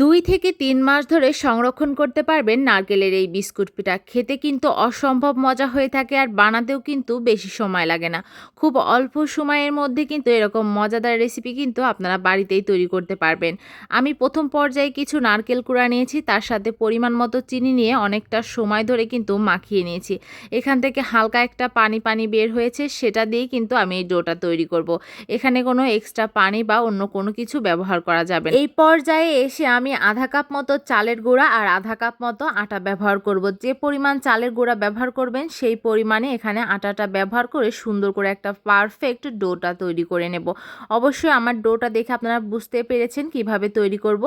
দুই থেকে তিন মাস ধরে সংরক্ষণ করতে পারবেন নারকেলের এই বিস্কুট পিঠা। খেতে কিন্তু অসম্ভব মজা হয়ে থাকে আর বানাতেও কিন্তু বেশি সময় লাগে না। খুব অল্প সময়ের মধ্যে কিন্তু এরকম মজাদার রেসিপি কিন্তু আপনারা বাড়িতেই তৈরি করতে পারবেন। আমি প্রথম পর্যায়ে কিছু নারকেল কুড়া নিয়েছি, তার সাথে পরিমাণ মতো চিনি নিয়ে অনেকটা সময় ধরে কিন্তু মাখিয়ে নিয়েছি। এখান থেকে হালকা একটা পানি পানি বের হয়েছে, সেটা দিয়েই কিন্তু আমি এই ডোটা তৈরি করব। এখানে কোনো এক্সট্রা পানি বা অন্য কোনো কিছু ব্যবহার করা যাবে এই পর্যায়ে এসে আমি আধা কাপ মতো চালের গুঁড়া আর আধা কাপ মতো আটা ব্যবহার করব। যে পরিমাণ চালের গুঁড়া ব্যবহার করবেন, সেই পরিমাণে এখানে আটাটা ব্যবহার করে সুন্দর করে একটা পারফেক্ট ডোটা তৈরি করে নেব। অবশ্যই আমার ডোটা দেখে আপনারা বুঝতে পেরেছেন কীভাবে তৈরি করব।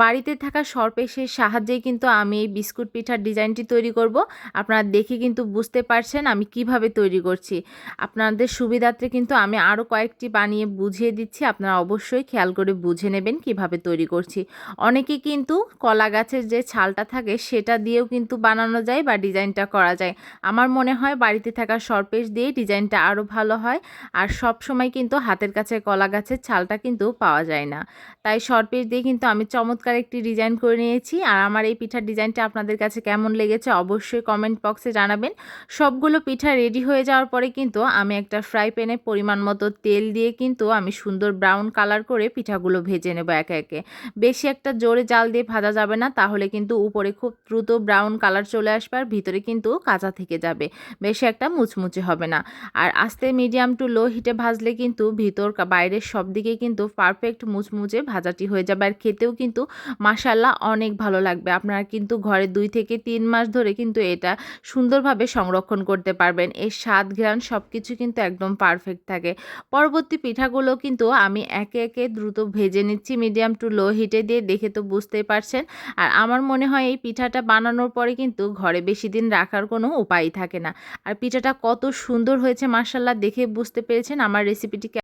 বাড়িতে থাকা সরপেশের সাহায্যেই কিন্তু আমি এই বিস্কুট পিঠার ডিজাইনটি তৈরি করব। আপনারা দেখে কিন্তু বুঝতে পারছেন আমি কীভাবে তৈরি করছি। আপনাদের সুবিধার্থে কিন্তু আমি আরও কয়েকটি বানিয়ে বুঝিয়ে দিচ্ছি। আপনারা অবশ্যই খেয়াল করে বুঝে নেবেন কীভাবে তৈরি করছি। অনেকে কিন্তু কলা গাছের যে ছালটা থাকে সেটা দিয়েও কিন্তু বানানো যায় বা ডিজাইনটা করা যায়। আমার মনে হয় বাড়িতে থাকা সরপেশ দিয়ে ডিজাইনটা আরও ভালো হয় আর সব সময় কিন্তু হাতের কাছে কলা গাছের ছালটা কিন্তু পাওয়া যায় না। তাই সরপেশ দিয়ে কিন্তু আমি চমৎকার একটি ডিজাইন করে নিয়েছি আর আমার এই পিঠার ডিজাইনটা আপনাদের কাছে কেমন লেগেছে অবশ্যই কমেন্ট বক্সে জানাবেন। সবগুলো পিঠা রেডি হয়ে যাওয়ার পরে কিন্তু আমি একটা ফ্রাই প্যানে পরিমাণ মতো তেল দিয়ে কিন্তু আমি সুন্দর ব্রাউন কালার করে পিঠাগুলো ভেজে নেব একে একে। বেশি একটা জোরে জাল দিয়ে ভাজা যাবে না, তাহলে কিন্তু উপরে খুব দ্রুত ব্রাউন কালার চলে আসবে আর ভিতরে কিন্তু কাঁচা থেকে যাবে। বেশি একটা মুচমুচে হবে না। আর আস্তে মিডিয়াম টু লো হিটে ভাজলে কিন্তু ভিতর বাইরের সব দিকে কিন্তু পারফেক্ট মুচমুচে ভাজাটি হয়ে যাবে। আর খেতেও কিন্তু মাসাল্লাহ অনেক ভালো লাগবে। আপনারা কিন্তু ঘরে দুই থেকে তিন মাস ধরে কিন্তু এটা সুন্দরভাবে সংরক্ষণ করতে পারবেন। এর স্বাদ, ঘ্রাণ সব কিছু কিন্তু একদম পারফেক্ট থাকে। পরবর্তী পিঠাগুলো কিন্তু আমি একে একে দ্রুত ভেজে নিচ্ছি মিডিয়াম টু লো হিটে দিয়ে। দেখে তো বুঝতেই পারছেন। আর আমার মনে হয় এই পিঠাটা বানানোর পরে কিন্তু ঘরে বেশি দিন রাখার কোনো উপায় থাকে না। আর পিঠাটা কত সুন্দর হয়েছে মার্শাল্লাহ দেখে বুঝতে পেরেছেন আমার রেসিপিটি